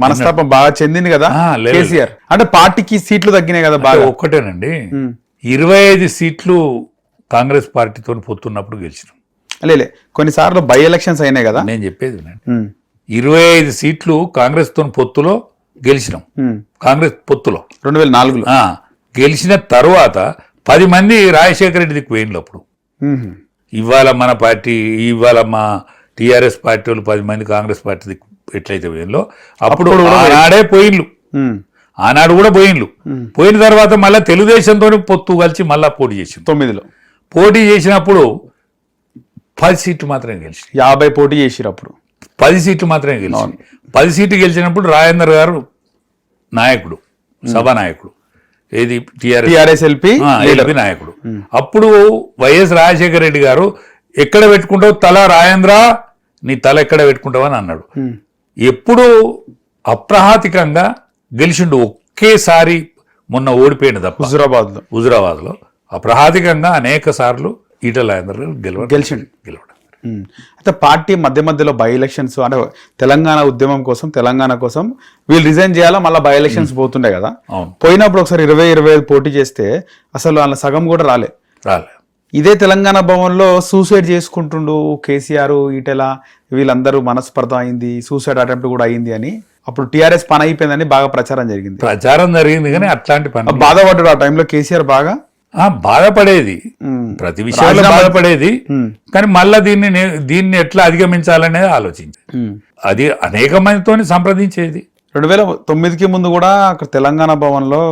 మనస్తాపం బాగా చెందింది కదా. కేసీఆర్. అంటే పార్టీకి సీట్లు తగ్గినాయి కదా బాగా. ఒక్కటేనండి. ఇరవై ఐదు సీట్లు కాంగ్రెస్ పార్టీతో పొత్తున్నప్పుడు గెలిచినాం. లేలే కొన్నిసార్లు బై ఎలక్షన్స్ అయినాయి కదా. నేను చెప్పేది ఇరవై ఐదు సీట్లు కాంగ్రెస్తో పొత్తులో గెలిచినాం. కాంగ్రెస్ పొత్తులో. రెండు వేల నాలుగులో గెలిచిన తరువాత పది మంది రాజశేఖర రెడ్డి దిక్కు పోయినలు అప్పుడు. ఇవాళ మన పార్టీ ఇవాళ మా టీఆర్ఎస్ పార్టీ వాళ్ళు పది మంది కాంగ్రెస్ పార్టీ దిక్కు ఎట్లయితే పోయినలో అప్పుడు ఆనాడే పోయిన్లు. ఆనాడు కూడా పోయిన్లు పోయిన తర్వాత మళ్ళీ తెలుగుదేశంతో పొత్తు కలిసి మళ్ళా పోటీ చేసింది తొమ్మిదిలో. పోటీ చేసినప్పుడు పది సీట్లు మాత్రమే గెలిచి యాభై పోటీ చేసిరు అప్పుడు. పది సీట్లు మాత్రమే గెలిచి పది సీట్లు గెలిచినప్పుడు రాజేందర్ గారు నాయకుడు సభానాయకుడు ఏది? టిఆర్ఎస్. ఎల్పి నాయకుడు. అప్పుడు వైఎస్ రాజశేఖర రెడ్డి గారు ఎక్కడ పెట్టుకుంటావు? తల రాజేంద్ర నీ తల ఎక్కడ పెట్టుకుంటావు? అని అన్నాడు. ఎప్పుడు అప్రహాతికంగా గెలిచిండు ఒకేసారి మొన్న ఓడిపోయింది తప్ప. హుజురాబాద్లో హుజురాబాద్లో అప్రహాతికంగా అనేక సార్లు ఈటల రాజేందర్ గెలవడం గెలిచిండు. గెలవడం. అయితే పార్టీ మధ్య మధ్యలో బై ఎలక్షన్స్ అంటే తెలంగాణ ఉద్యమం కోసం తెలంగాణ కోసం వీళ్ళు రిజైన్ చేయాలా? మళ్ళీ బై ఎలక్షన్స్ పోతుండే కదా. పోయినప్పుడు ఒకసారి ఇరవై ఇరవై ఐదు పోటీ చేస్తే అసలు వాళ్ళ సగం కూడా రాలే. రాలే. ఇదే తెలంగాణ భవన్లో సూసైడ్ చేసుకుంటుండు కేసీఆర్ ఈటెల వీళ్ళందరూ మనస్పర్ధ అయింది సూసైడ్ అటెంప్ట్ కూడా అయింది అని. అప్పుడు టీఆర్ఎస్ పని అయిపోయిందని బాగా ప్రచారం జరిగింది. ప్రచారం జరిగింది కానీ అట్లాంటి పని బాధపడ్డాడు ఆ టైంలో కేసీఆర్ బాగా? బాధపడేది. ప్రతి విషయంలో బాధపడేది. కానీ మళ్ళా దీన్ని దీన్ని ఎట్లా అధిగమించాలనేది ఆలోచించి ఉమ్. అది అనేక మందితో సంప్రదించేది. రెండు వేల తొమ్మిదికి ముందు కూడా అక్కడ తెలంగాణ భవన్లో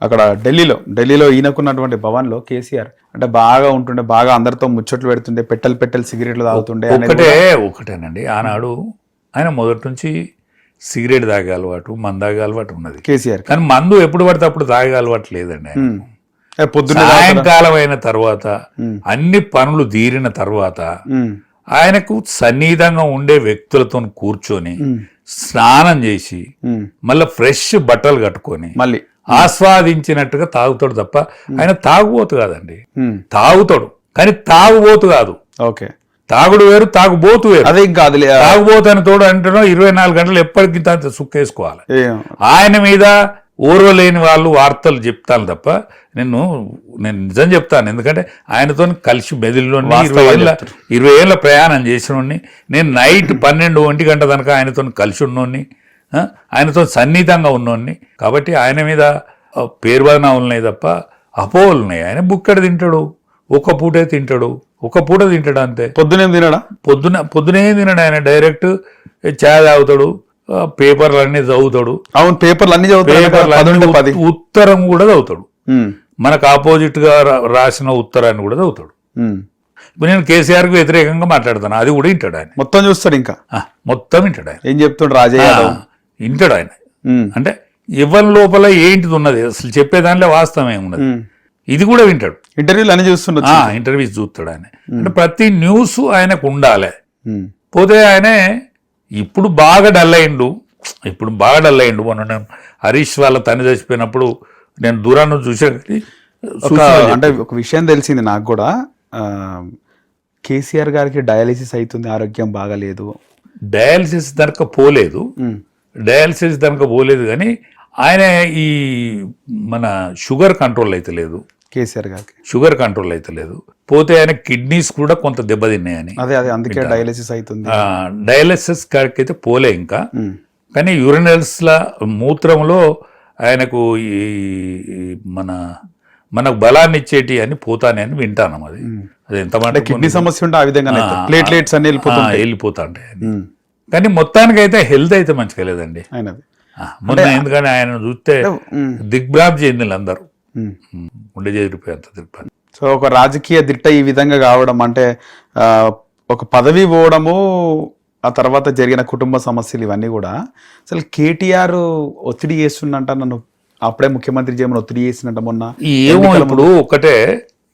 అక్కడ ఢిల్లీలో ఢిల్లీలో ఈయనకున్నటువంటి భవన్లో కేసీఆర్ అంటే బాగా ఉంటుండే బాగా అందరితో ముచ్చట్లు పెడుతుండే పెట్టెలు పెట్టెలు సిగరెట్లు తాగుతుండే ఒకటే ఒకటేనండి ఆనాడు ఆయన మొదటి నుంచి సిగరెట్ తాగే అలవాటు మందు తాగే అలవాటు ఉన్నది. కేసీఆర్ కానీ మందు ఎప్పుడు పడితే అప్పుడు తాగే అలవాటు లేదండి పొద్దున్న సాయంకాలం అయిన తర్వాత అన్ని పనులు తీరిన తర్వాత. ఆయనకు సన్నిహితంగా ఉండే వ్యక్తులతో కూర్చొని స్నానం చేసి. మళ్ళీ ఫ్రెష్ బట్టలు కట్టుకొని మళ్ళీ. ఆస్వాదించినట్టుగా తాగుతాడు తప్ప ఆయన తాగుబోతు కాదండి. తాగుతాడు. కానీ తాగుబోతు కాదు. ఓకే. తాగుడు వేరు తాగుబోతు వేరు. అదే ఇంకా అది తాగుబోతు అని తోడు అంటున్నా ఇరవై నాలుగు గంటలు ఎప్పటికీ సుక్కేసుకోవాలి. ఆయన మీద ఓర్వలేని వాళ్ళు వార్తలు చెప్తాను తప్ప నేను నేను నిజం చెప్తాను. ఎందుకంటే ఆయనతో కలిసి మెదిలిలో ఇరవై ఏళ్ళ ఇరవై ఏళ్ళ ప్రయాణం చేసినోడిని నేను నైట్ పన్నెండు ఒంటి గంట దాకా ఆయనతో కలిసి ఉన్నోడిని ఆయనతో సన్నిహితంగా ఉన్నోడిని. కాబట్టి ఆయన మీద పేర్వదన ఉన్నాయి తప్ప అపోహలు ఉన్నాయి ఆయన బుక్కడ తింటాడు ఒక పూటే తింటాడు ఒక పూట తింటాడు అంతే. పొద్దునేం తినడా? పొద్దున పొద్దునే తినడు ఆయన. డైరెక్ట్ చాయ్ తాగుతాడు పేపర్లు అన్నీ చదువుతాడు. అవును పేపర్లు అన్ని చదువుతాడు ఉత్తరం కూడా చదువుతాడు. మనకు ఆపోజిట్గా రాసిన ఉత్తరాన్ని కూడా చదువుతాడు. ఇప్పుడు నేను కేసీఆర్కు వ్యతిరేకంగా మాట్లాడతాను అది కూడా వింటాడు ఆయన. మొత్తం చూస్తాడు ఇంకా? మొత్తం వింటాడు ఆయన. ఏం చెప్తుండు రాజయ్య వింటాడు ఆయన. అంటే ఎవరి లోపల ఏంటిది ఉన్నది? అసలు చెప్పే దాంట్లో వాస్తవం ఏమున్నది. ఇది కూడా వింటాడు. ఇంటర్వ్యూలు అన్ని చూస్తుండొచ్చు ఆ ఇంటర్వ్యూస్ చూస్తాడు ఆయన. అంటే ప్రతి న్యూస్ ఆయనకు ఉండాలి. పోతే ఆయనే ఇప్పుడు బాగా డల్ అయిండు. ఇప్పుడు బాగా డల్ అయిండు. మొన్న నేను హరీష్ వాళ్ళ తల్లి చచ్చిపోయినప్పుడు నేను దూరాన్ని చూసా ఒక అంటే ఒక విషయం తెలిసింది నాకు కూడా. కేసీఆర్ గారికి డయాలిసిస్ అవుతుంది ఆరోగ్యం బాగాలేదు. డయాలసిస్ దనక పోలేదు. డయాలసిస్ దనక పోలేదు కానీ ఆయన ఈ మన షుగర్ కంట్రోల్ అయితే లేదు. కేసీఆర్ గారికి. షుగర్ కంట్రోల్ అయితే లేదు. పోతే ఆయన కిడ్నీస్ కూడా కొంత దెబ్బతిన్నాయని అదే అదే అందుకే డయాలిసిస్ అవుతుంది. డయాలసిస్ కాడికి అయితే పోలే ఇంకా. కానీ యూరినల్స్ల మూత్రంలో ఆయనకు ఈ మన మనకు బలాన్ని ఇచ్చేటి అని పోతానే అని వింటాను అది. అది ఎంత మాట కిడ్నీ సమస్య ఉంటే ఆ విధంగా ప్లేట్లెట్స్ అన్ని వెళ్ళిపోతుంది వెళ్ళిపోతా ఉంటాయి. కానీ మొత్తానికి అయితే హెల్త్ అయితే మంచిగా లేదండి. మొన్న ఎందుకని ఆయన చూస్తే. దిగ్భ్రాంతి చెందిన అందరూ. ఉమ్, గుండె చేరిపోయి అంత దిగ్భ్రాంతి సో ఒక రాజకీయ దిట్ట ఈ విధంగా కావడం అంటే ఒక పదవి పోవడము ఆ తర్వాత జరిగిన కుటుంబ సమస్యలు ఇవన్నీ కూడా. అసలు కేటీఆర్ ఒత్తిడి చేస్తుందంట నన్ను అప్పుడే ముఖ్యమంత్రి చేయమని ఒత్తిడి చేసినట్ట మొన్న. ఏమో ఇప్పుడు ఒకటే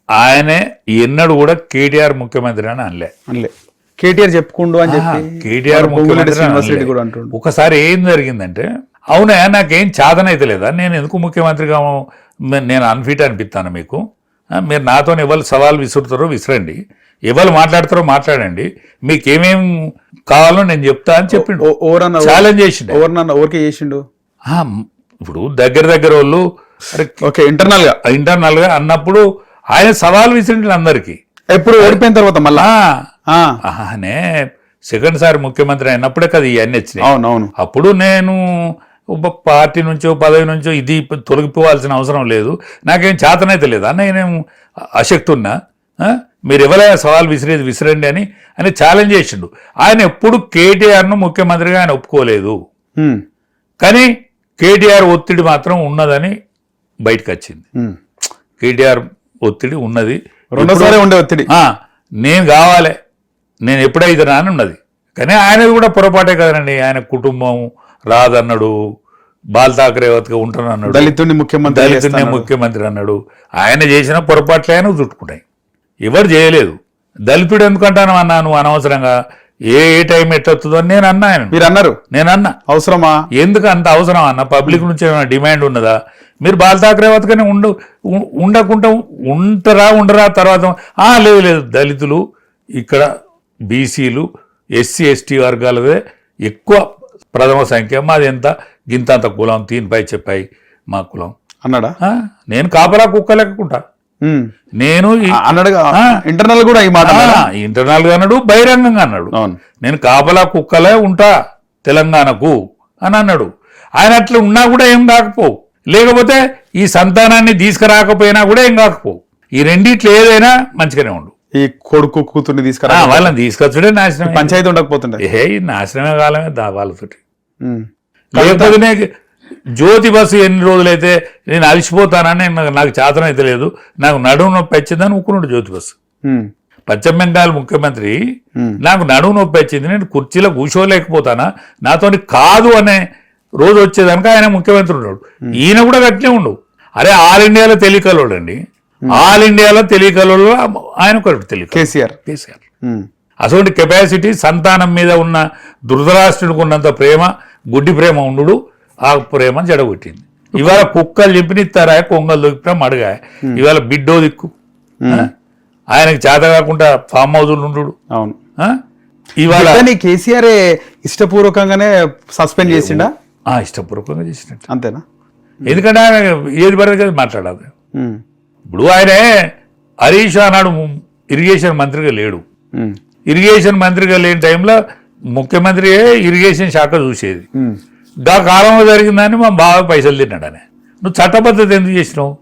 ఆయనే ఎన్నడూ కూడా కేటీఆర్ ముఖ్యమంత్రి అని అనలే. అనలే. కేటీఆర్ చెప్పుకుండు అని చెప్పి కేటీఆర్ ముఖ్యమంత్రి కూడా అంటుండు. ఒకసారి ఏం జరిగిందంటే అవునా నాకేం చాదనైతే లేదా? నేను ఎందుకు ముఖ్యమంత్రిగా నేను అన్ఫిట్ అనిపిస్తాను మీకు. మీరు నాతో ఎవరు సవాల్ విసురుతారో విసిరండి. ఎవరు మాట్లాడతారో మాట్లాడండి. మీకు ఏమేం కావాలో నేను చెప్తా అని చెప్పిండు. ఛాలెంజ్ చేసిండు. ఓరికే చేసిండు? ఇప్పుడు దగ్గర దగ్గర వాళ్ళు ఓకే ఇంటర్నల్గా? ఇంటర్నల్గా అన్నప్పుడు ఆయన సవాల్ విసిరిండు అందరికి. ఎప్పుడు ఓడిపోయిన తర్వాత మళ్ళా? సెకండ్ సారి ముఖ్యమంత్రి అయినప్పుడే కదా ఇవన్నీ వచ్చినాయి. అవును అవును అప్పుడు నేను పార్టీ నుంచో పదవి నుంచో ఇది తొలగిపోవాల్సిన అవసరం లేదు. నాకేం చేతనైతే లేదు. అన్న నేనేం అశక్తి ఉన్నా? మీరు ఎవరైనా సవాల్ విసిరేది విసిరండి అని అని ఛాలెంజ్ చేసిండు. ఆయన ఎప్పుడు కేటీఆర్ను ముఖ్యమంత్రిగా ఆయన ఒప్పుకోలేదు. కానీ కేటీఆర్ ఒత్తిడి మాత్రం ఉన్నదని బయటకు వచ్చింది. కేటీఆర్ ఒత్తిడి ఉన్నది. రెండోసారి ఉండే ఒత్తిడి. నేను కావాలి. నేను ఎప్పుడైతే అని ఉన్నది కానీ ఆయనది కూడా పొరపాటే కదండి. ఆయన కుటుంబం రాదన్నాడు బాల్ ఠాకరే ఉంటానన్నాడు దళితుడిని ముఖ్యమంత్రి దళితుడిని. ముఖ్యమంత్రి అన్నాడు. ఆయన చేసిన పొరపాట్లే ఆయన చుట్టుకుంటాయి ఎవరు చేయలేదు. దళితుడు ఎందుకంటాను అన్నా నువ్వు అనవసరంగా? ఏ ఏ టైం ఎట్టొస్తుందో అని నేను అన్నా ఆయన మీరు అన్నారు. నేను అన్నా. అవసరమా? ఎందుకు అంత అవసరం అన్న? పబ్లిక్ నుంచి ఏమైనా డిమాండ్ ఉన్నదా? మీరు బాల్ ఠాకరే వతకనే ఉండు ఉండకుండా ఉంటారా ఉండరా తర్వాత ఆ లేదు లేదు. దళితులు ఇక్కడ బీసీలు ఎస్సీ ఎస్టీ వర్గాలదే ఎక్కువ ప్రథమ సంఖ్య మాది ఎంత? గింతంత కులం తీనిపై చెప్పాయి మా కులం. అన్నాడా? నేను కాపలా కుక్క లెక్కకుంటా ఉమ్. నేను. ఇంటర్నల్ కూడా ఈ మాట? ఇంటర్నల్గా అన్నాడు బహిరంగంగా అన్నాడు. నేను కాపలా కుక్కలే ఉంటా తెలంగాణకు అని అన్నాడు. ఆయన అట్లా ఉన్నా కూడా ఏం కాకపోవు లేకపోతే ఈ సంతానాన్ని తీసుకురాకపోయినా కూడా ఏం కాకపోవు ఈ రెండిట్లో ఏదైనా మంచిగానే ఉండు. ఈ కొడుకు కూతుర్ని తీసుకురా. వాళ్ళని తీసుకొచ్చుడే నాశనం పంచాయతీ ఉండకపోతుండే. ఏ నాశనమే కాలమే దా వాళ్ళతోటి. లేకపోతే జ్యోతి బస్సు ఎన్ని రోజులైతే నేను అలసిపోతానని నేను- నాకు చేతన అయితే లేదు. నాకు నడుము నొప్పి వచ్చిందని ఉక్కున్నాడు జ్యోతి బస్సు. పశ్చిమ బెంగాల్ ముఖ్యమంత్రి. నాకు నడుము నొప్పి వచ్చింది. నేను కుర్చీలో కూర్చోలేకపోతానా? నాతోని కాదు అనే రోజు వచ్చేదానికి ఆయన ముఖ్యమంత్రి ఉన్నాడు. ఈయన కూడా గట్టినే ఉండు. అరే ఆల్ ఇండియాలో తెలియకలోడు అండి ఆల్ ఇండియాలో తెలియకలోడు ఆయన ఒకటి తెలియక కేసీఆర్. కేసీఆర్. ఉమ్. అటువంటి కెపాసిటీ సంతానం మీద ఉన్న దురదరాష్ట్రుడికి ఉన్నంత ప్రేమ గుడ్డి ప్రేమ ఉండు ఆ ప్రేమ జడగొట్టింది. ఇవాళ కుక్కలు చెప్పినిస్తారా కొంగలు దొరికినా మడగా ఇవాళ బిడ్డో దిక్కు? ఆయనకి చేత కాకుండా ఫామ్ హౌజులు ఉండు అవును. ఆ? ఇవాళ కేసీఆర్ ఇష్టపూర్వకంగానే సస్పెండ్ చేసిండా? ఆ, ఇష్టపూర్వకంగా చేసినట్టు. అంతేనా? ఎందుకంటే ఆయన ఏది పడితే కదా మాట్లాడాలి. ఇప్పుడు ఆయనే హరీష్ ఆనాడు ఇరిగేషన్ మంత్రిగా లేడు. ఇరిగేషన్ మంత్రిగా లేని టైంలో ముఖ్యమంత్రి ఇరిగేషన్ శాఖ చూసేది. గా కాలంలో జరిగిందని మా బావ పైసలు తిన్నాడనే నువ్వు చట్టబద్ధత ఎందుకు చేసినావు.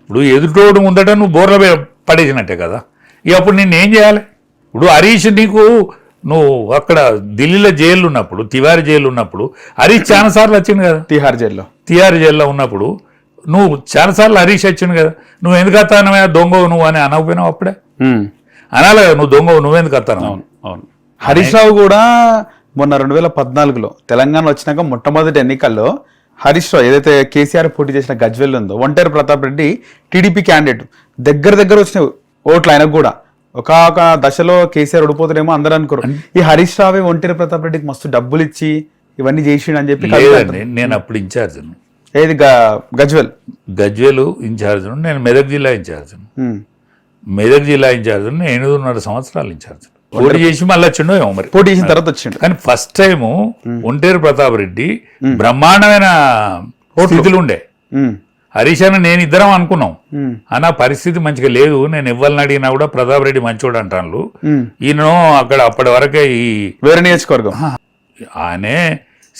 ఇప్పుడు ఎదుటోడు ముందట నువ్వు బోర్ల పడేసినట్టే కదా. ఇక అప్పుడు నిన్ను ఏం చేయాలి? ఇప్పుడు హరీష్ నీకు నువ్వు అక్కడ ఢిల్లీలో జైలు ఉన్నప్పుడు తివారి జైలు ఉన్నప్పుడు హరీష్ చాలాసార్లు వచ్చింది కదా. తిహార్ జైల్లో. తిహార్ జైల్లో ఉన్నప్పుడు నువ్వు చాలాసార్లు హరీష్ వచ్చింది కదా నువ్వు ఎందుకు వస్తానవే దొంగవు నువ్వు అని అనకపోయినావు అప్పుడే. అనాలి కదా నువ్వు దొంగవు నువ్వెందుకు వస్తాను అవును అవును. హరీష్ రావు కూడా మొన్న రెండు వేల పద్నాలుగులో తెలంగాణ వచ్చినాక మొట్టమొదటి ఎన్నికల్లో హరీష్ రావు ఏదైతే కేసీఆర్ పోటీ చేసిన గజ్వెల్ ఉందో ఒంటేరు ప్రతాప్ రెడ్డి టీడీపీ క్యాండిడేట్ దగ్గర దగ్గర వచ్చిన ఓట్లు ఆయనకు కూడా. ఒక ఒక దశలో కేసీఆర్ ఓడిపోతారేమో అందరూ అనుకోరు. ఈ హరీష్ రావే ఒంటేరు ప్రతాప్ రెడ్డికి మస్తు డబ్బులు ఇచ్చి ఇవన్నీ చేసిండు అని చెప్పి నేను అప్పుడు ఇన్ఛార్జ్ ఏది గ- గజ్వెల్? గజ్వేలు ఇన్ఛార్జ్ నేను మెదక్ జిల్లా ఇన్ఛార్జ్. మెదక్ జిల్లా ఇన్ఛార్జ్ నేను ఎనిమిదిన్నర సంవత్సరాలు ఇన్ఛార్జ్ పోటీ చేసి మళ్ళీ వచ్చిండో ఏమో మరి. పోటీ చేసిన తర్వాత వచ్చిండు. కానీ ఫస్ట్ టైము ఒంటేరు ప్రతాప్ రెడ్డి బ్రహ్మాండమైన స్థితిలో ఉండే. హరీష్ అన్న నేను ఇద్దరం అనుకున్నాం. అన్న పరిస్థితి మంచిగా లేదు నేను ఇవ్వాలని అడిగినా కూడా ప్రతాప్ రెడ్డి మంచోడు అంటాను. ఈయన అక్కడ అప్పటి వరకే ఈ వేరే నియోజకవర్గం. ఆయనే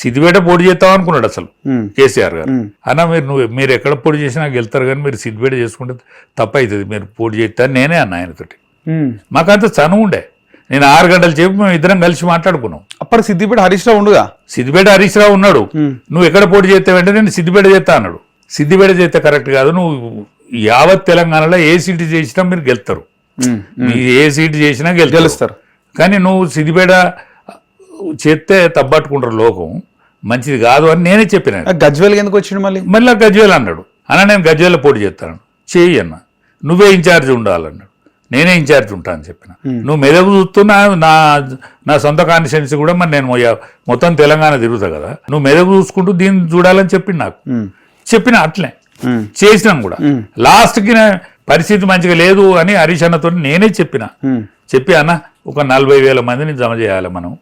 సిద్దిపేట పోటీ చేద్దాం అనుకున్నాడు అసలు. కేసీఆర్ గారు. అన్న మీరు నువ్వు మీరు ఎక్కడ పోటీ చేసినా గెలుతారు కానీ మీరు సిద్దిపేట చేసుకుంటే తప్పు అవుతుంది మీరు పోటీ చేస్తారు నేనే అన్న ఆయనతోటి. మాకంత చనువు ఉండే. నేను ఆరు గంటలు చెప్పి మేము ఇద్దరం కలిసి మాట్లాడుకున్నాం. అప్పుడు సిద్దిపేట హరీష్ రావు ఉండుగా? సిద్దిపేట హరీష్ రావు ఉన్నాడు. నువ్వు ఎక్కడ పోటీ చేస్తావంటే నేను సిద్దిపేట చేస్తా అన్నాడు. సిద్దిపేట చేస్తే కరెక్ట్ కాదు. నువ్వు యావత్ తెలంగాణలో ఏ సీటు చేసినా మీరు గెలుతారు ఏ సీటు చేసినా గెలుస్తారు. గెలుస్తారు. కానీ నువ్వు సిద్దిపేట చేస్తే తప్పట్టుకుంటారు లోకం మంచిది కాదు అని నేనే చెప్పిన గజ్వేల్ ఎందుకు వచ్చిండు మళ్ళీ? మళ్ళీ గజ్వేల్ అన్నాడు. అన్న నేను గజ్వేల్లో పోటీ చేస్తాను. చేయి అన్న. నువ్వే ఇన్ఛార్జ్ ఉండాలన్నాడు. నేనే ఇన్ఛార్జ్ ఉంటా అని చెప్పిన. నువ్వు మెదకు చూస్తున్నా నా నా సొంత కాన్స్టిట్యున్సీ కూడా మరి నేను మొత్తం తెలంగాణ తిరుగుతా కదా. నువ్వు మెదకు చూసుకుంటూ దీన్ని చూడాలని చెప్పిండు నాకు. చెప్పిన అట్లే. చేసినాం కూడా. లాస్ట్కి పరిస్థితి మంచిగా లేదు అని హరీష్ అన్నతో నేనే చెప్పిన. చెప్పి అన్న ఒక నలభై వేల మందిని జమ చేయాలి మనం?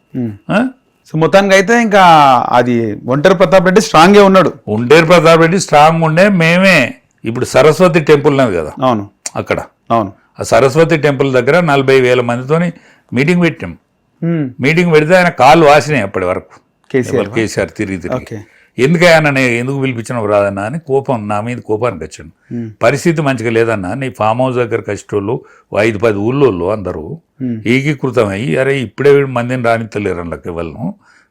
సో మొత్తానికి అయితే ఇంకా అది ఒంటరి ప్రతాప్ రెడ్డి స్ట్రాంగే ఉన్నాడు. ఉండేరు ప్రతాప్ రెడ్డి స్ట్రాంగ్ ఉండే మేమే. ఇప్పుడు సరస్వతి టెంపుల్ ఉన్నది కదా. అవును. అక్కడ. అవును. ఆ సరస్వతి టెంపుల్ దగ్గర నలభై వేల మందితోని మీటింగ్ పెట్టాం. మీటింగ్ పెడితే ఆయన కాళ్ళు వాసినాయి అప్పటి వరకు. కేసీఆర్ తిరిగి తిరిగి. ఎందుకయ్యా నేను ఎందుకు పిలిపించినావు రాదన్నా అని కోపం నా మీద కోపానికి వచ్చాను. పరిస్థితి మంచిగా లేదన్నా నీ ఫామ్ హౌస్ దగ్గరకు వచ్చేటోళ్ళు ఓ ఐదు పది ఊళ్ళోళ్ళు అందరూ ఉమ్. ఏకీకృతం అయ్యి అరే ఇప్పుడే వీడు మందిని రానిత్తలేరు అందులోకి వాళ్ళను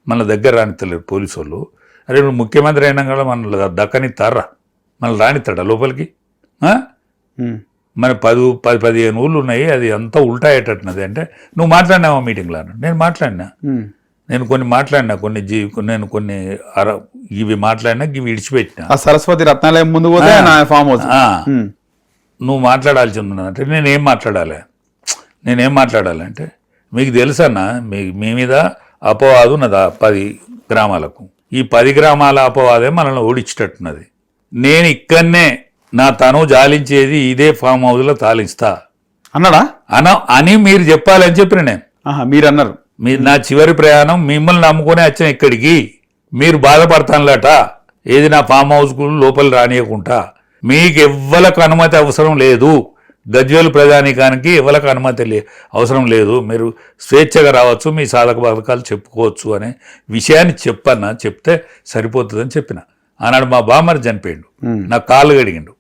మన దగ్గర రానిత్తలేరు పోలీసు వాళ్ళు అరే ఇప్పుడు ముఖ్యమంత్రి అయినా కూడా మన దక్కనిస్తారా మన రానిస్తాడా లోపలికి ఆ? ఉమ్. మరి పది పది పదిహేను ఊళ్ళు ఉన్నాయి అది అంతా ఉల్టా అయ్యేటట్టున్నది అంటే నువ్వు మాట్లాడినావా మీటింగ్లో నేను మాట్లాడినా. నేను కొన్ని మాట్లాడినా కొన్ని జీ నేను కొన్ని అర ఇవి మాట్లాడినా ఇవి విడిచిపెట్టినా. ఆ సరస్వతి రత్నాలయం ముందు పోతే నా ఫామ్. నువ్వు మాట్లాడాల్సి అంటే నేనేం మాట్లాడాలి? నేనేం మాట్లాడాలి అంటే మీకు తెలుసన్నా మీ మీ మీద అపవాదు ఉన్నదా పది గ్రామాలకు? ఈ పది గ్రామాల అపవాదే మనల్ని ఓడించేటట్టున్నది. నేను ఇక్కడనే నా తను జాలించేది ఇదే ఫామ్ హౌస్లో తాలిస్తా అన్నాడా? అన అని మీరు చెప్పాలని చెప్పిన నేను. మీరు అన్నారు మీ నా చివరి ప్రయాణం మిమ్మల్ని నమ్ముకొని వచ్చిన ఇక్కడికి. మీరు బాధపడతానులట. ఏది నా ఫామ్ హౌస్కు లోపల రానియకుండా. మీకు ఎవ్వలకు అనుమతి అవసరం లేదు. గజ్వేలు ప్రజానీకానికి ఎవరికి అనుమతి లే అవసరం లేదు. మీరు స్వేచ్ఛగా రావచ్చు మీ సాధక బాధకాలు చెప్పుకోవచ్చు అనే విషయాన్ని చెప్పన్న చెప్తే సరిపోతుందని చెప్పిన. ఆనాడు మా బామ్మర్ చనిపోయిండు. నా కాళ్ళు గడిగిండు.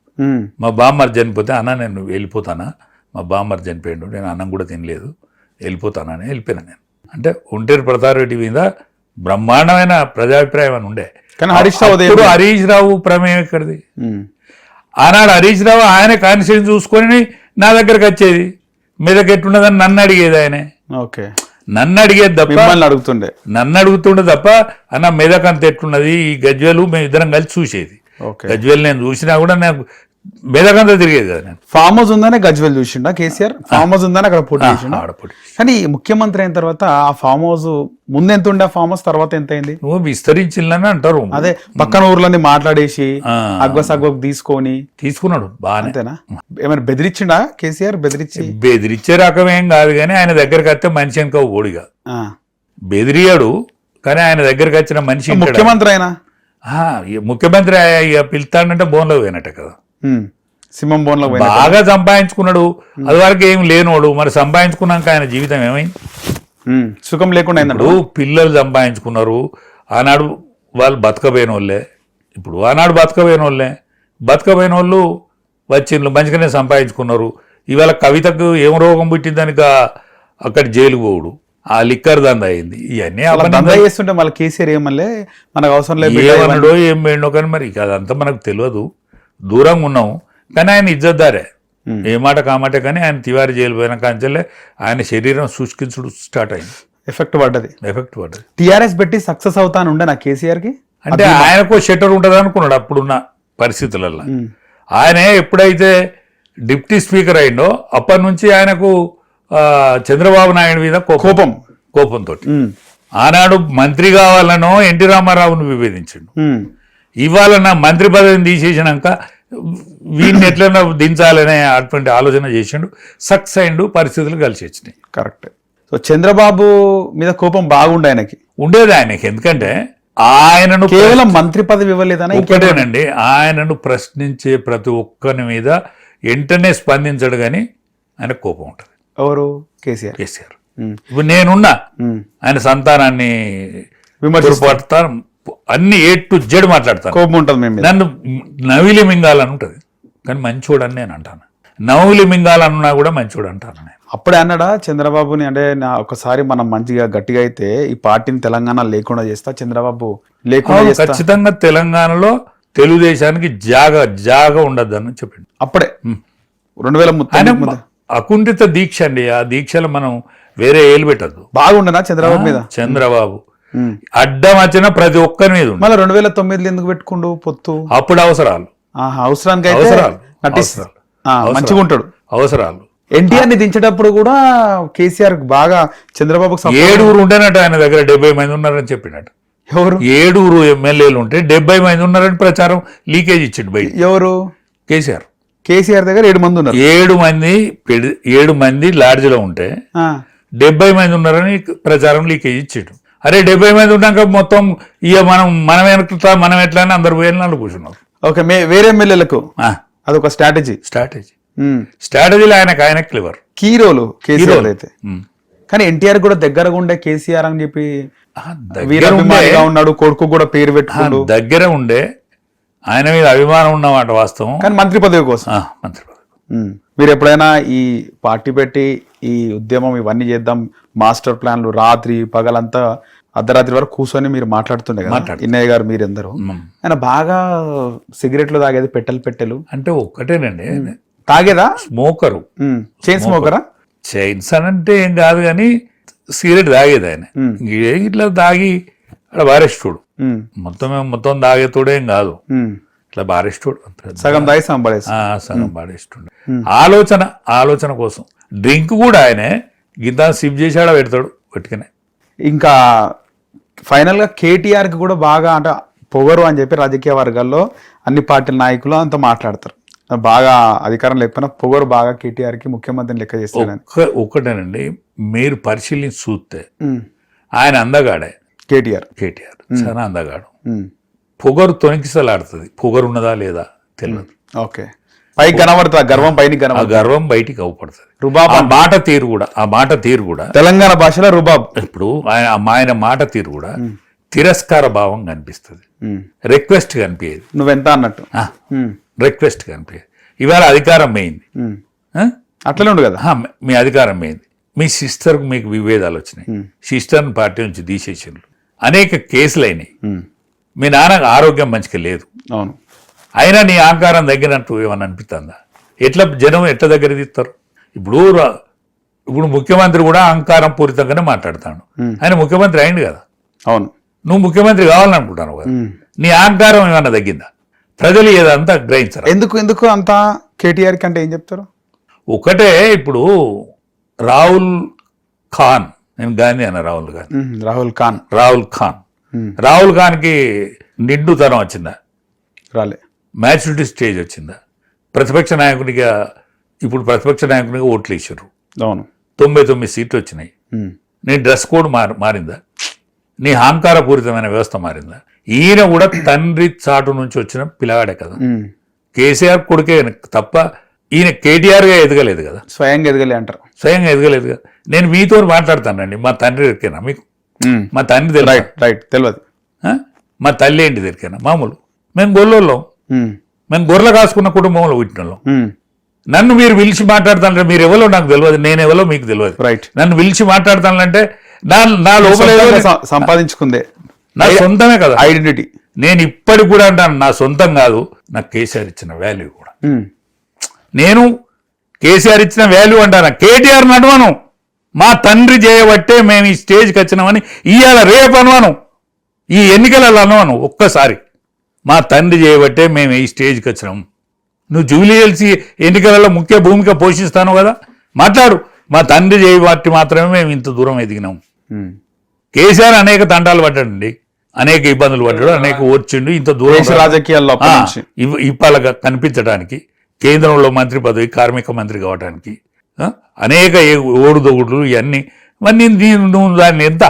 మా బామ్మర్ చనిపోతే అన్న నేను వెళ్ళిపోతానా? మా బామ్మర్ చనిపోయిండు. నేను అన్నం కూడా తినలేదు. వెళ్ళిపోతానని వెళ్ళిపోయినా నేను. అంటే ఒంటేరు ప్రతారెడ్డి మీద బ్రహ్మాండమైన ప్రజాభిప్రాయం అని ఉండే. కానీ హరీష్ రావు హరీష్ రావు ప్రమేయం ఎక్కడిది. ఆనాడు హరీష్ రావు ఆయన కాన్స్టిట్యూన్స్ చూసుకొని నా దగ్గరకు వచ్చేది. మీ దగ్గర ఎట్టున్నదని నన్ను అడిగేది ఆయనే. ఓకే. నన్ను అడిగేది తప్ప అడుగుతుండే. నన్ను అడుగుతుండే తప్ప అన్న మెదక్ అంత ఎట్టున్నది ఈ గజ్వేలు మేము ఇద్దరం కలిసి చూసేది. ఓకే. గజ్వేల్ నేను చూసినా కూడా నాకు మెదకంతా తిరిగేది ఫామ్ హౌస్ ఉందనే గజ్వెల్ చూసిండా కేసీఆర్? ఫామ్ హౌస్ ఉందని అక్కడ పోటీ చేసిండా? కానీ ముఖ్యమంత్రి అయిన తర్వాత ఆ ఫామ్ హౌస్ ముందు ఎంత ఉండే ఫామ్ హౌస్ తర్వాత ఎంత అయింది నువ్వు విస్తరించిందని అంటారు. అదే పక్కన ఊర్లని మాట్లాడేసి ఆ. అగ్వ సగ్వకు తీసుకొని. తీసుకున్నాడు బాగానే అంతేనా? ఏమైనా బెదిరించిండా కేసీఆర్? బెదిరించి? బెదిరించే రకం ఏం కాదు కానీ ఆయన దగ్గరికి వస్తే మనిషి వెనక ఓడిగా. బెదిరియాడు కానీ ఆయన దగ్గరికి వచ్చిన మనిషి? ముఖ్యమంత్రి అయినా? ఆ, ఈ ముఖ్యమంత్రి ఇక పిలుతాడంటే బోన్లో పోయినట్ట కదా. సింహం బోన్లో బాగా సంపాదించుకున్నాడు. అది వరకు ఏం లేనోడు. మరి సంపాదించుకున్నాక ఆయన జీవితం ఏమైంది. సుఖం లేకుండా ఇప్పుడు పిల్లలు సంపాదించుకున్నారు. ఆనాడు వాళ్ళు బతకబోయిన వాళ్ళే ఇప్పుడు ఆనాడు బతకబోయిన వాళ్ళే బతకబోయిన వాళ్ళు వచ్చిండ్రు మంచిగానే సంపాదించుకున్నారు. ఇవాళ కవితకు ఏం రోగం పుట్టిందని అక్కడ జైలుకు పోవుడు. ఆ లిక్కర్ దంద అయింది. ఇవన్నీ అలా. దందా చేస్తుంటే మళ్ళీ కేసీఆర్ ఏమల్లే మనకు అవసరం లేదు. ఏమన్నాడో ఏం వేయండో కానీ మరి అదంతా మనకు తెలియదు. దూరంగా ఉన్నాం. కానీ ఆయన ఇజ్జతదారే. ఉమ్. ఏ మాట కామాటే కానీ ఆయన తివారి జైలు పోయిన కాంచెల్లే ఆయన శరీరం శుష్కించుడు స్టార్ట్ అయింది. ఎఫెక్ట్ పడ్డది. ఎఫెక్ట్ పడ్డది. టిఆర్ఎస్ పెట్టి సక్సెస్ అవుతాను ఉండే నా కేసీఆర్కి అంటే ఆయనకు షట్టర్ ఉంటుంది అనుకున్నాడు అప్పుడున్న పరిస్థితులలో. ఆయన ఎప్పుడైతే డిప్యూటీ స్పీకర్ అయిండో అప్పటి నుంచి ఆయనకు చంద్రబాబు నాయుడు మీద కోపం. కోపం. కోపంతో. ఆనాడు మంత్రి కావాలనో ఎన్టీ రామారావును విభేదించిండు. ఇవాళ నా మంత్రి పదవిని తీసేసినాక వీడిని ఎట్లైనా దించాలనే అటువంటి ఆలోచన చేసిండు. సక్సెస్ అయిండు పరిస్థితులు కలిసి వచ్చినాయి. కరెక్ట్. సో చంద్రబాబు మీద కోపం బాగుండే ఆయనకి? ఉండేది ఆయనకి. ఎందుకంటే ఆయనను కేవలం మంత్రి పదవి ఇవ్వలేదనా ఒక్కటేనండి ఆయనను ప్రశ్నించే ప్రతి ఒక్కరి మీద వెంటనే స్పందించడు కానీ ఆయన కోపం ఉంటుంది. ఎవరు? కేసీఆర్. కేసీఆర్. ఇప్పుడు నేనున్నా. ఆయన సంతానాన్ని విమర్శిస్తారు. అన్ని ఏ టు జెడ్ మాట్లాడతాను. కోపం ఉంటుంది నన్ను నవిలి మింగాలని ఉంటుంది. కానీ మంచోడని నేను అంటాను. నవ్వులి మింగాలన్నా కూడా మంచోడు అంటాను నేను. అప్పుడే అన్నాడా చంద్రబాబుని అంటే నా ఒకసారి మనం మంచిగా గట్టిగా అయితే ఈ పార్టీని తెలంగాణ లేకుండా చేస్తా చంద్రబాబు లేకుండా ఖచ్చితంగా తెలంగాణలో తెలుగుదేశానికి జాగ జాగ ఉండద్దని చెప్పిండు. అప్పుడే. రెండు వేల. అకుంఠిత దీక్ష అండి. ఆ దీక్షలో మనం వేరే ఏలు పెట్టద్దు. బాగుండనా చంద్రబాబు మీద? చంద్రబాబు. అడ్డం వచ్చిన ప్రతి ఒక్కరి మీద మళ్ళీ రెండు వేల తొమ్మిదిలో ఎందుకు పెట్టుకుండు పొత్తు? అప్పుడు అవసరాలు. అవసరానికి అవసరాలు. మంచిగా ఉంటాడు. అవసరాలు. ఎన్టీఆర్ని దించేటప్పుడు కూడా కేసీఆర్ బాగా చంద్రబాబుకు support- ఏడుగురు ఉంటేనట ఆయన దగ్గర డెబ్బై మంది ఉన్నారని చెప్పినట్టు. ఎవరు? ఏడుగురు ఎమ్మెల్యేలు ఉంటే డెబ్బై మంది ఉన్నారని ప్రచారం లీకేజ్ ఇచ్చిండు బయట. ఎవరు? కేసీఆర్. కేసీఆర్ దగ్గర ఏడు మంది ఉన్నారు. ఏడు మంది ఏడు మంది లాడ్జ్లో ఉంటే డెబ్బై మంది ఉన్నారని ప్రచారం లీకేజ్ ఇచ్చాడు. అరే డెబ్బై మంది ఉన్నాక మొత్తం ఇక మనం మనం వెనక మనం ఎట్లా అని అందరు పోయిన వాళ్ళు కూర్చున్నారు. ఓకే మే వేరే ఎమ్మెల్యేలకు? అదొక స్ట్రాటజీ. స్ట్రాటజీ. స్ట్రాటజీలో ఆయనకు ఆయన క్లివర్ కీ రోలు కేసీఆర్ అయితే. కానీ ఎన్టీఆర్ కూడా దగ్గరగా ఉండే కేసీఆర్ అని చెప్పి వీరాభిమానిగా ఉన్నాడు కొడుకు కూడా పేరు ఆ, పెట్టుకోడు. దగ్గర ఉండే ఆయన మీద అభిమానం ఉన్నమాట వాస్తవం. కానీ మంత్రి పదవి కోసం. మంత్రి పదవి. మీరు ఎప్పుడైనా ఈ పార్టీ పెట్టి ఈ ఉద్యమం ఇవన్నీ చేద్దాం మాస్టర్ ప్లాన్లు రాత్రి పగలంతా అర్ధరాత్రి వరకు కూర్చొని మీరు మాట్లాడుతుండే కదా. ఇన్నయ్య గారు మీరెందరూ. ఆయన బాగా సిగరెట్లు తాగేది పెట్టెలు పెట్టెలు. అంటే ఒక్కటేనండి. తాగేదా? స్మోకరు. చైన్ స్మోకరా. చైన్స్ అని అంటే ఏం కాదు కానీ సిగరెట్ తాగేది ఆయన. ఇట్లా తాగి అక్కడ బారెస్టుడు మొత్తం మొత్తం తాగేతోడేం కాదు. ఇట్లా బారెస్టుడు సగం తాగి సగం పాడేస్తుండే ఆలోచన ఆలోచన కోసం. డ్రింక్ కూడా ఆయనే గింత సిప్ చేసాడ పెడతాడు పట్టుకునే ఇంకా ఫైనల్గా కేటీఆర్కి కూడా బాగా అంటే పొగరు అని చెప్పి రాజకీయ వర్గాల్లో అన్ని పార్టీల నాయకులు అంతా మాట్లాడతారు. బాగా అధికారం లేకపోయినా పొగరు బాగా కేటీఆర్కి ముఖ్యమంత్రిని లెక్క చేస్తాడని. ఒక్క ఒక్కటేనండి మీరు పరిశీలించి చూస్తే. ఆయన అందగాడే. కేటీఆర్. కేటీఆర్ చాలా అందగాడు. పొగరు తొణికిసలాడుతుంది. పొగరు ఉన్నదా లేదా తెలియదు ఓకే. పైకి కనబడుతుంది గర్వం పైన ఆ కనబడుతుంది. గర్వం బయటికి అవుపడుతుంది. రుబాబ్ ఆ మాట తీరు కూడా ఆ మాట తీరు కూడా. తెలంగాణ భాషలో రుబాబ్. ఇప్పుడు ఆయన ఆయన మాట తీరు కూడా తిరస్కార భావం కనిపిస్తుంది. రిక్వెస్ట్ కనిపించేది. నువ్వెంత అన్నట్టు. రిక్వెస్ట్ కనిపించేది. ఇవాళ అధికారం. ఆ? అట్లనే ఉండు కదా. మీ అధికారం పోయింది. మీ సిస్టర్కు మీకు విభేదాలు వచ్చినాయి. సిస్టర్ని పార్టీ నుంచి తీసేసిండ్రు. అనేక కేసులు అయినాయి. మీ. నాన్నకు ఆరోగ్యం మంచిగా లేదు. అవును. అయినా నీ ఆకారం తగ్గినట్టు ఏమన్నా అనిపిస్తుందా? ఎట్లా జనం ఎట్లా దగ్గర తీస్తారు? ఇప్పుడు రా- ఇప్పుడు ముఖ్యమంత్రి కూడా అహంకారం పూరితంగానే మాట్లాడతాడు. ఆయన ముఖ్యమంత్రి అయింది కదా? అవును. నువ్వు ముఖ్యమంత్రి కావాలనుకుంటాను కదా. నీ అహంకారం ఏమన్నా తగ్గిందా? ప్రజలు ఏదంతా గ్రహించరా? ఎందుకు ఎందుకు అంత కేటీఆర్కి అంటే ఏం చెప్తారు? ఒకటే ఇప్పుడు రాహుల్ ఖాన్ నేను గాంధీ అన్న రాహుల్ గాంధీ. రాహుల్ ఖాన్. రాహుల్ ఖాన్. రాహుల్ ఖాన్కి నిండుతనం వచ్చిందా? రాలే. మ్యాచ్యూరిటీ స్టేజ్ వచ్చిందా? ప్రతిపక్ష నాయకునిగా ఇప్పుడు ప్రతిపక్ష నాయకునిగా ఓట్లు ఇచ్చారు అవును. తొంభై తొమ్మిది సీట్లు వచ్చినాయి. నీ డ్రెస్ కోడ్ మారి మారిందా? నీ అహంకారపూరితమైన వ్యవస్థ మారిందా? ఈయన కూడా తండ్రి చాటు నుంచి వచ్చిన పిల్లగాడే కదా. కేసీఆర్ కొడుకే తప్ప ఈయన కేటీఆర్గా ఎదగలేదు కదా. స్వయంగా ఎదగలే అంటారు. స్వయంగా ఎదగలేదు కదా. నేను మీతో మాట్లాడతానండి. మా తండ్రి ఎరికేనా మీకు. మా తండ్రి రైట్ రైట్. తెలియదు? మా తల్లి ఏంటి దొరికేనా మామూలు. మేము గొల్లోళ్ళం. మేము గొర్రెలు కాసుకున్న కుటుంబంలో పుట్టినోళ్ళం. ఉమ్. నన్ను మీరు పిలిచి మాట్లాడతానంటే మీరు ఎవరో నాకు తెలియదు నేను ఎవరో మీకు తెలియదు. రైట్ నన్ను పిలిచి మాట్లాడతానంటే నా నా లోపల సంపాదించుకుందే. నా సొంతమే కదా. ఐడెంటిటీ. నేను ఇప్పటికి కూడా అంటాను నా సొంతం కాదు నాకు కేసీఆర్ ఇచ్చిన వాల్యూ కూడా. నేను కేసీఆర్ ఇచ్చిన వాల్యూ అంటాను. కేటీఆర్ నడవను మా తండ్రి చేయబట్టే మేము ఈ స్టేజ్కి వచ్చినామని ఇవాళ రేపు అనవాను. ఈ ఎన్నికలలో అనవాను ఒక్కసారి. మా తండ్రి చేయబట్టే మేము ఈ స్టేజ్కి వచ్చినాం. నువ్వు జూలియల్సి ఎన్నికలలో ముఖ్య భూమిక పోషిస్తాను కదా? మాట్లాడు. మా తండ్రి చేయబట్టి మాత్రమే మేము ఇంత దూరం ఎదిగినాం. కేసీఆర్ అనేక తంటాలు పడ్డాడండి. అనేక ఇబ్బందులు పడ్డాడు. అనేక ఓర్చిండు. ఇంత దూరం రాజకీయాల్లో ఇప్పాలగా కనిపించడానికి కేంద్రంలో మంత్రి పదవి కార్మిక మంత్రి కావడానికి అనేక ఓడుదొగుడులు ఇవన్నీ. మరి నీ- నీ- నువ్వు దాన్ని ఎంత?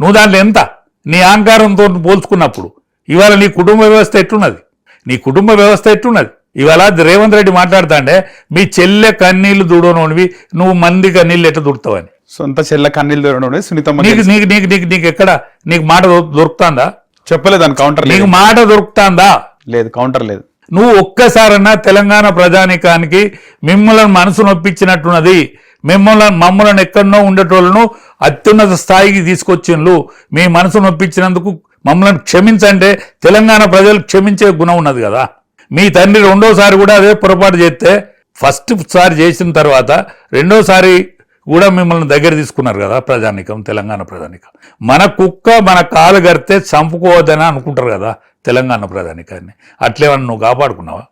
నువ్వు దాంట్లో ఎంత? నీ అహంకారంతో పోల్చుకున్నప్పుడు ఇవాళ నీ కుటుంబ వ్యవస్థ ఎట్టున్నది నీ కుటుంబ వ్యవస్థ ఎట్టున్నది ఇవాళ రేవంత్ రెడ్డి మాట్లాడుతాండే మీ చెల్లె కన్నీళ్ళు దూడనోనివి నువ్వు మంది కన్నీళ్ళు ఎట్లా దుడతావని. సొంత చెల్ల కన్నీళ్ళు దొరకడం సునీతమ్మ నీకు నీకు నీకు నీకు నీకు ఎక్కడ? నీకు మాట దొరుకుతాందా? చెప్పలేదు కౌంటర్ నీకు మాట దొరుకుతాందా? లేదు కౌంటర్ లేదు. నువ్వు ఒక్కసారన్నా తెలంగాణ ప్రజానికానికి మిమ్మల్ని మనసు నొప్పించినట్టున్నది మిమ్మల్ని మమ్మల్ని ఎక్కడనో ఉండేటోళ్ళను అత్యున్నత స్థాయికి తీసుకొచ్చిండ్రు మీ మనసు నొప్పించినందుకు మమ్మల్ని క్షమించంటే తెలంగాణ ప్రజలు క్షమించే గుణం ఉన్నది కదా. మీ తండ్రి రెండోసారి కూడా అదే పొరపాటు చేస్తే ఫస్ట్ సారి చేసిన తర్వాత రెండోసారి కూడా మిమ్మల్ని దగ్గర తీసుకున్నారు కదా ప్రజానికం తెలంగాణ ప్రజానికం. మన కుక్క మన కాలు గడితే చంపుకోవద్దని అనుకుంటారు కదా తెలంగాణ ప్రజానికాన్ని. అట్లేమన్నా నువ్వు కాపాడుకున్నావా?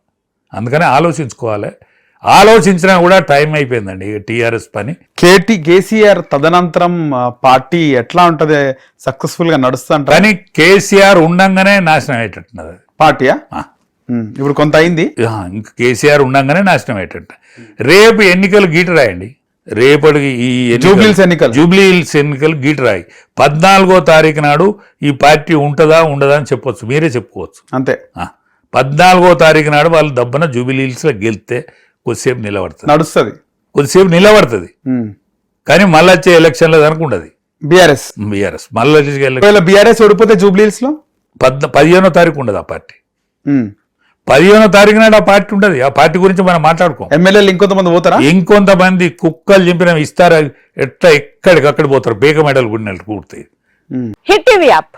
అందుకని ఆలోచించుకోవాలి. ఆలోచించినా కూడా టైం అయిపోయిందండి టీఆర్ఎస్ పని. కేటీ కేసీఆర్ తదనంతరం పార్టీ ఎట్లా ఉంటది? సక్సెస్ఫుల్గా నడుస్తుంటారు కానీ కేసీఆర్ ఉండంగానే నాశనం అయ్యేటట్టున్నది. పార్టీయా? ఇప్పుడు కొంత అయింది? ఇంక కేసీఆర్ ఉండగానే నాశనం అయ్యేటట్టు. రేపు ఎన్నికలు గీట రాయండి. రేపటికి ఈ జూబ్లీహిల్స్ ఎన్నికలు. జూబ్లీ హిల్స్ ఎన్నికలు గీట రాయి. పద్నాలుగో తారీఖు నాడు ఈ పార్టీ ఉంటుందా ఉండదా అని చెప్పొచ్చు. మీరే చెప్పుకోవచ్చు. అంతే. పద్నాలుగో తారీఖు నాడు వాళ్ళు దబ్బన జూబిలీ హిల్స్లో గెలిస్తే కొద్దిసేపు నిలబడుతుంది. నడుస్తుంది. కొద్దిసేపు నిలబడుతుంది. కానీ మళ్ళీ వచ్చే ఎలక్షన్లో అనుకుంటుంది. బీఆర్ఎస్. బీఆర్ఎస్. మళ్ళీ వచ్చే ఎలక్షన్ బీఆర్ఎస్ ఓడిపోతే జూబ్లీహిల్స్లో పద్ పదిహేనో తారీఖు ఉండదు ఆ పార్టీ. పదిహేనో తారీఖు నాడు ఆ పార్టీ ఉంటుంది ఆ పార్టీ గురించి మనం మాట్లాడుకోం. ఎమ్మెల్యేలు ఇంకొంతమంది పోతారా? ఇంకొంతమంది కుక్కలు చింపిన ఇస్తారా ఎట్లా ఎక్కడికక్కడ పోతారు? బేగ మెడలు గుడినట్టు పూర్తి. Hit TV app.